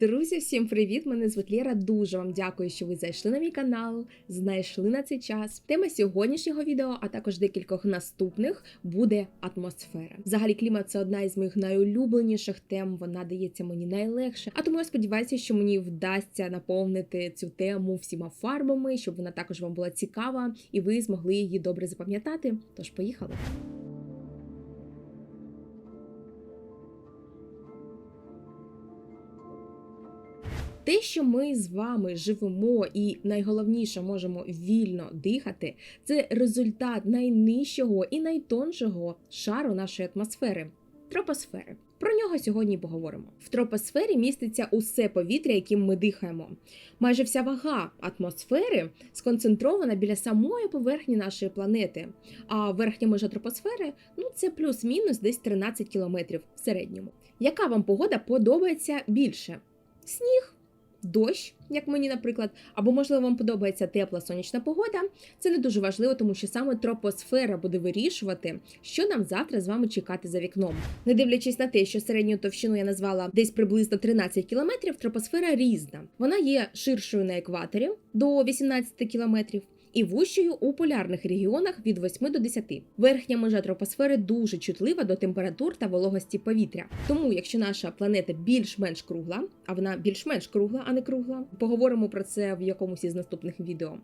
Друзі, всім привіт! Мене звуть Лєра. Дуже вам дякую, що ви зайшли на мій канал, знайшли на цей час. Тема сьогоднішнього відео, а також декількох наступних, буде атмосфера. Взагалі, клімат це одна із моїх найулюбленіших тем. Вона дається мені найлегше. А тому я сподіваюся, що мені вдасться наповнити цю тему всіма фарбами, щоб вона також вам була цікава, і ви змогли її добре запам'ятати. Тож поїхали. Те, що ми з вами живемо і найголовніше можемо вільно дихати, це результат найнижчого і найтоншого шару нашої атмосфери тропосфери. Про нього сьогодні поговоримо. В тропосфері міститься усе повітря, яким ми дихаємо. Майже вся вага атмосфери сконцентрована біля самої поверхні нашої планети. А верхня межа тропосфери ну це плюс-мінус десь 13 кілометрів в середньому. Яка вам погода подобається більше? Сніг дощ, як мені, наприклад, або, можливо, вам подобається тепла сонячна погода. Це не дуже важливо, тому що саме тропосфера буде вирішувати, що нам завтра з вами чекати за вікном. Не дивлячись на те, що середню товщину я назвала десь приблизно 13 кілометрів, тропосфера різна. Вона є ширшою на екваторі до 18 кілометрів і вущою у полярних регіонах від 8 до 10. Верхня межа тропосфери дуже чутлива до температур та вологості повітря. Тому, якщо наша планета більш-менш кругла, а вона більш-менш кругла, а не кругла, поговоримо про це в якомусь із наступних відео,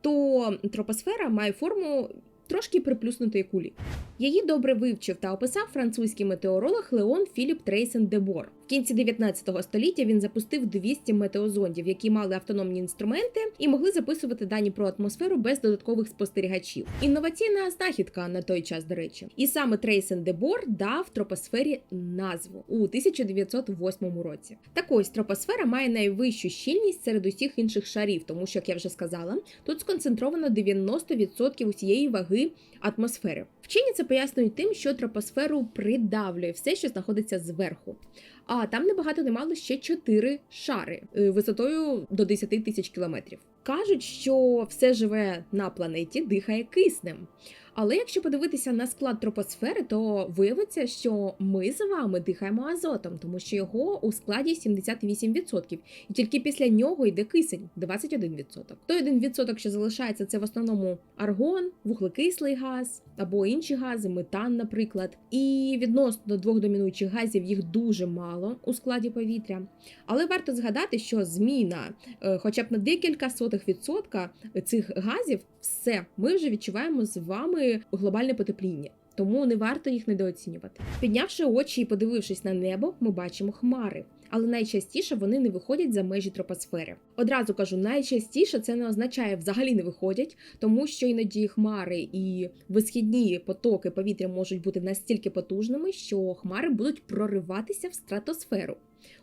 то тропосфера має форму трошки приплюснутої кулі. Її добре вивчив та описав французький метеоролог Леон Філіп Трейсен де Бор. В кінці 19 століття він запустив 200 метеозондів, які мали автономні інструменти і могли записувати дані про атмосферу без додаткових спостерігачів. Інноваційна знахідка на той час, до речі, і саме Трейсен де Бор дав тропосфері назву у 1908 році. Так ось тропосфера має найвищу щільність серед усіх інших шарів, тому що, як я вже сказала, тут сконцентровано 90% усієї ваги атмосфери. Вчені це пояснюють тим, що тропосферу придавлює все, що знаходиться зверху. А там небагато немало ще чотири шари е, висотою до 10 тисяч кілометрів. Кажуть, що все живе на планеті дихає киснем. Але якщо подивитися на склад тропосфери, то виявиться, що ми з вами дихаємо азотом, тому що його у складі 78%. І тільки після нього йде кисень 21%. Той 1%, що залишається, це в основному аргон, вуглекислий газ або інші гази, метан, наприклад. І відносно двох домінуючих газів їх дуже мало у складі повітря. Але варто згадати, що зміна, е, хоча б на декілька сотих відсотка цих газів, все ми вже відчуваємо з вами глобальне потепління. Тому не варто їх недооцінювати. Піднявши очі і подивившись на небо, ми бачимо хмари, але найчастіше вони не виходять за межі тропосфери. Одразу кажу, найчастіше це не означає взагалі не виходять, тому що іноді хмари і висхідні потоки повітря можуть бути настільки потужними, що хмари будуть прориватися в стратосферу.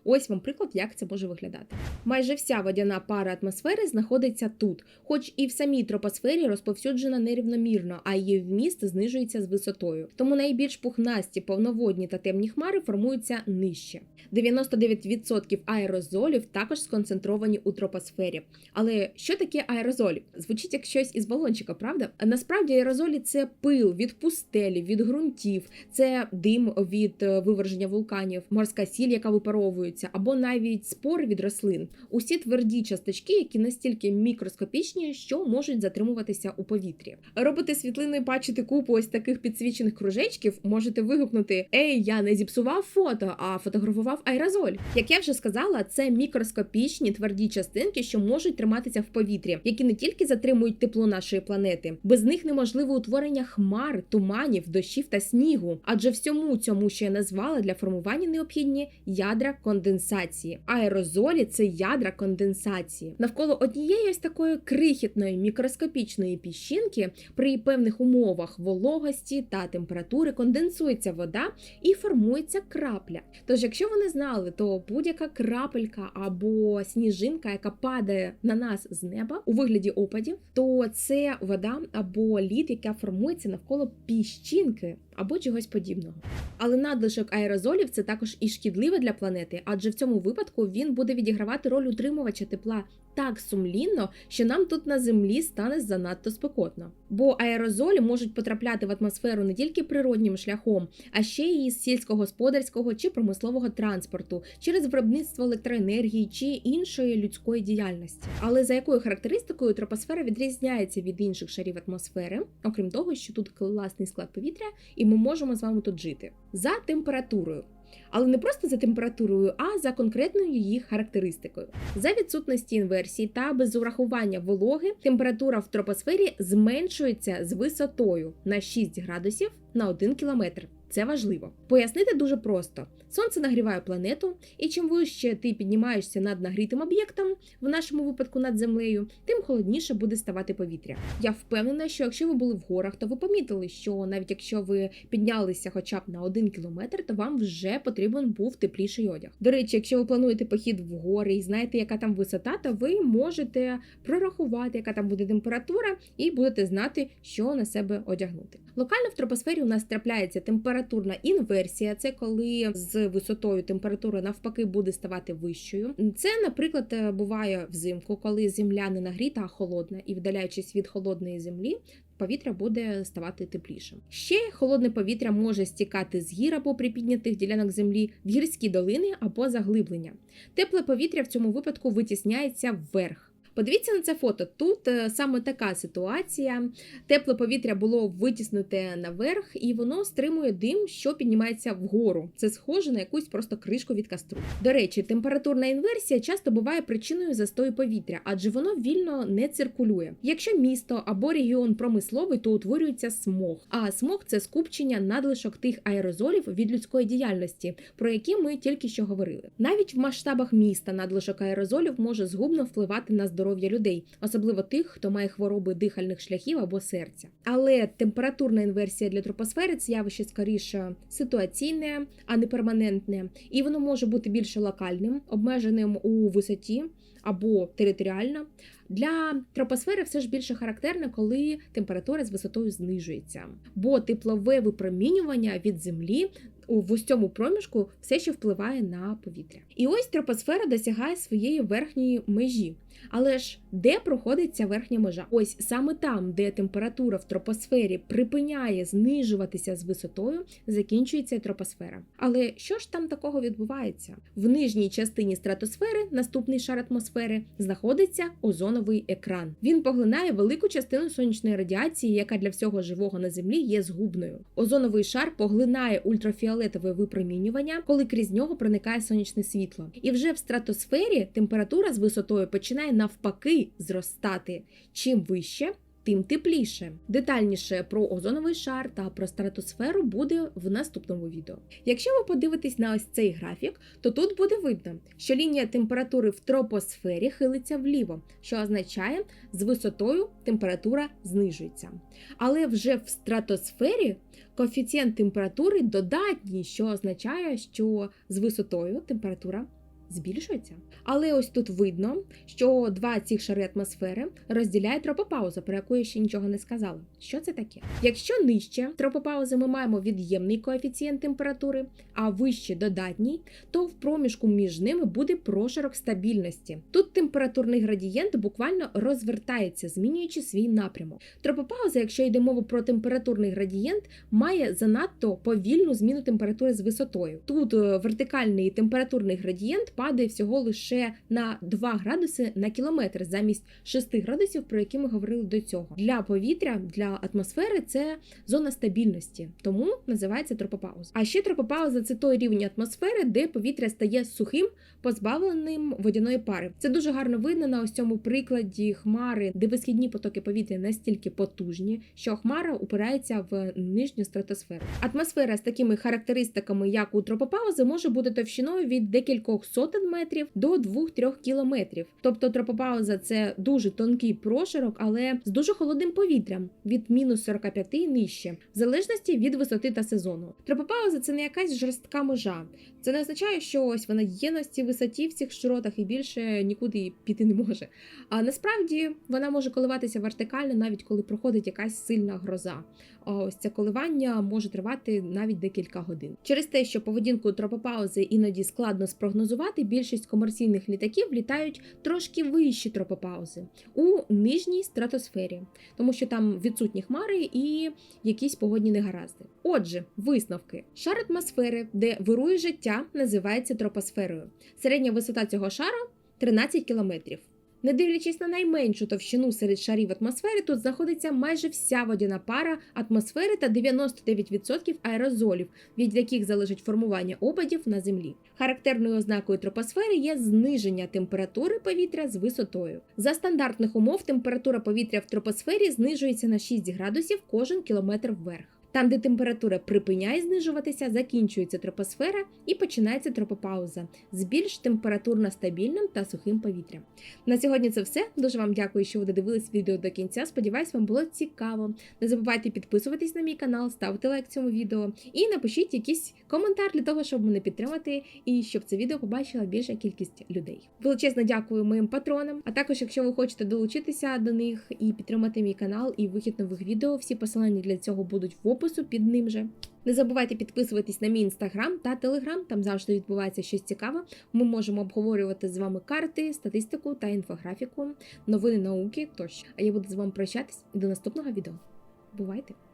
Ось вам приклад, як це може виглядати. Майже вся водяна пара атмосфери знаходиться тут, хоч і в самій тропосфері розповсюджена нерівномірно, а її вміст знижується з висотою. Тому найбільш пухнасті, повноводні та темні хмари формуються нижче. 99% аерозолів також сконцентровані у тропосфері. Але що таке аерозолі? Звучить як щось із балончика, правда? Насправді аерозолі це пил від пустелі, від ґрунтів, це дим від е, виверження вулканів, морська сіль, яка випаровується, або навіть спори від рослин. Усі тверді часточки, які настільки мікроскопічні, що можуть затримуватися у повітрі. Робити світлини бачити купу ось таких підсвічених кружечків, можете вигукнути: Ей, я не зіпсував фото, а фотографував аерозоль. Як я вже сказала, це мікроскопічні тверді частинки, що можуть триматися в повітрі, які не тільки затримують тепло нашої планети, без них неможливе утворення хмар, туманів, дощів та снігу. Адже всьому цьому, що я назвала для формування необхідні ядра конденсації. Аерозолі це ядра конденсації. Навколо однієї ось такої крихітної мікроскопічної піщинки при певних умовах вологості та температури конденсується вода і формується крапля. Тож, якщо ви не знали, то будь-яка крапелька або сніжинка, яка падає на нас з неба у вигляді опадів, то це вода або лід, яка формується навколо піщинки або чогось подібного. Але надлишок аерозолів це також і шкідливе для планети, адже в цьому випадку він буде відігравати роль утримувача тепла так сумлінно, що нам тут на землі стане занадто спекотно. Бо аерозолі можуть потрапляти в атмосферу не тільки природнім шляхом, а ще й із сільськогосподарського чи промислового транспорту, через виробництво електроенергії чи іншої людської діяльності. Але за якою характеристикою тропосфера відрізняється від інших шарів атмосфери, окрім того, що тут класний склад повітря, і ми можемо з вами тут жити за температурою. Але не просто за температурою, а за конкретною її характеристикою. За відсутності інверсії та без урахування вологи температура в тропосфері зменшується з висотою на 6 градусів на 1 кілометр. Це важливо. Пояснити дуже просто: сонце нагріває планету, і чим вище ти піднімаєшся над нагрітим об'єктом, в нашому випадку над землею, тим холодніше буде ставати повітря. Я впевнена, що якщо ви були в горах, то ви помітили, що навіть якщо ви піднялися хоча б на один кілометр, то вам вже потрібен був тепліший одяг. До речі, якщо ви плануєте похід в гори і знаєте, яка там висота, то ви можете прорахувати, яка там буде температура, і будете знати, що на себе одягнути. Локально в тропосфері у нас трапляється температурна інверсія. Це коли з висотою температура навпаки буде ставати вищою. Це, наприклад, буває взимку, коли земля не нагріта, а холодна, і вдаляючись від холодної землі. Повітря буде ставати теплішим. Ще холодне повітря може стікати з гір або припіднятих ділянок землі в гірські долини або заглиблення. Тепле повітря в цьому випадку витісняється вверх. Подивіться на це фото. Тут е, саме така ситуація. Тепле повітря було витіснуте наверх, і воно стримує дим, що піднімається вгору. Це схоже на якусь просто кришку від кастру. До речі, температурна інверсія часто буває причиною застою повітря, адже воно вільно не циркулює. Якщо місто або регіон промисловий, то утворюється смог. А смог це скупчення надлишок тих аерозолів від людської діяльності, про які ми тільки що говорили. Навіть в масштабах міста надлишок аерозолів може згубно впливати на здоров'я здоров'я людей, особливо тих, хто має хвороби дихальних шляхів або серця. Але температурна інверсія для тропосфери це явище скоріше ситуаційне, а не перманентне, і воно може бути більше локальним, обмеженим у висоті або територіально. Для тропосфери все ж більше характерно, коли температура з висотою знижується, бо теплове випромінювання від землі ось цьому проміжку все ще впливає на повітря. І ось тропосфера досягає своєї верхньої межі. Але ж де проходить ця верхня межа? Ось саме там, де температура в тропосфері припиняє знижуватися з висотою, закінчується тропосфера. Але що ж там такого відбувається? В нижній частині стратосфери, наступний шар атмосфери, знаходиться озоновий екран. Він поглинає велику частину сонячної радіації, яка для всього живого на землі є згубною. Озоновий шар поглинає ультрафіолетове випромінювання, коли крізь нього проникає сонячне світло. І вже в стратосфері температура з висотою починає навпаки зростати. Чим вище, тим тепліше. Детальніше про озоновий шар та про стратосферу буде в наступному відео. Якщо ви подивитесь на ось цей графік, то тут буде видно, що лінія температури в тропосфері хилиться вліво, що означає, з висотою температура знижується. Але вже в стратосфері коефіцієнт температури додатній, що означає, що з висотою температура збільшується. Але ось тут видно, що два ці шари атмосфери розділяє тропопауза, про яку я ще нічого не сказала. Що це таке? Якщо нижче тропопаузи ми маємо від'ємний коефіцієнт температури, а вище додатній, то в проміжку між ними буде прошарок стабільності. Тут температурний градієнт буквально розвертається, змінюючи свій напрямок. Тропопауза, якщо йде мова про температурний градієнт, має занадто повільну зміну температури з висотою. Тут е, вертикальний температурний градієнт падає всього лише на 2 градуси на кілометр замість 6 градусів, про які ми говорили до цього. Для повітря, для атмосфери це зона стабільності, тому називається тропопауза. А ще тропопауза це той рівень атмосфери, де повітря стає сухим, позбавленим водяної пари. Це дуже гарно видно на ось цьому прикладі хмари, де висхідні потоки повітря настільки потужні, що хмара упирається в нижню стратосферу. Атмосфера з такими характеристиками, як у тропопаузи, може бути товщиною від декількох сот сотень метрів до 2-3 кілометрів. Тобто тропопауза це дуже тонкий прошарок, але з дуже холодним повітрям від мінус 45 і нижче, в залежності від висоти та сезону. Тропопауза це не якась жорстка межа. Це не означає, що ось вона є на цій висоті в цих широтах і більше нікуди піти не може. А насправді вона може коливатися вертикально, навіть коли проходить якась сильна гроза. А ось це коливання може тривати навіть декілька годин. Через те, що поведінку тропопаузи іноді складно спрогнозувати, більшість комерційних літаків літають трошки вищі тропопаузи у нижній стратосфері, тому що там відсутні хмари і якісь погодні негаразди. Отже, висновки: шар атмосфери, де вирує життя, називається тропосферою. Середня висота цього шару 13 кілометрів. Не дивлячись на найменшу товщину серед шарів атмосфери, тут знаходиться майже вся водяна пара атмосфери та 99% аерозолів, від яких залежить формування опадів на землі. Характерною ознакою тропосфери є зниження температури повітря з висотою. За стандартних умов температура повітря в тропосфері знижується на 6 градусів кожен кілометр вверх. Там, де температура припиняє знижуватися, закінчується тропосфера і починається тропопауза з більш температурно стабільним та сухим повітрям. На сьогодні це все. Дуже вам дякую, що ви додивились відео до кінця. Сподіваюсь, вам було цікаво. Не забувайте підписуватись на мій канал, ставити лайк цьому відео і напишіть якийсь коментар для того, щоб мене підтримати і щоб це відео побачила більша кількість людей. Величезно дякую моїм патронам. А також, якщо ви хочете долучитися до них і підтримати мій канал і вихід нових відео, всі посилання для цього будуть в опису під ним же. Не забувайте підписуватись на мій інстаграм та телеграм. Там завжди відбувається щось цікаве. Ми можемо обговорювати з вами карти, статистику та інфографіку, новини науки тощо. А я буду з вами прощатись і до наступного відео. Бувайте!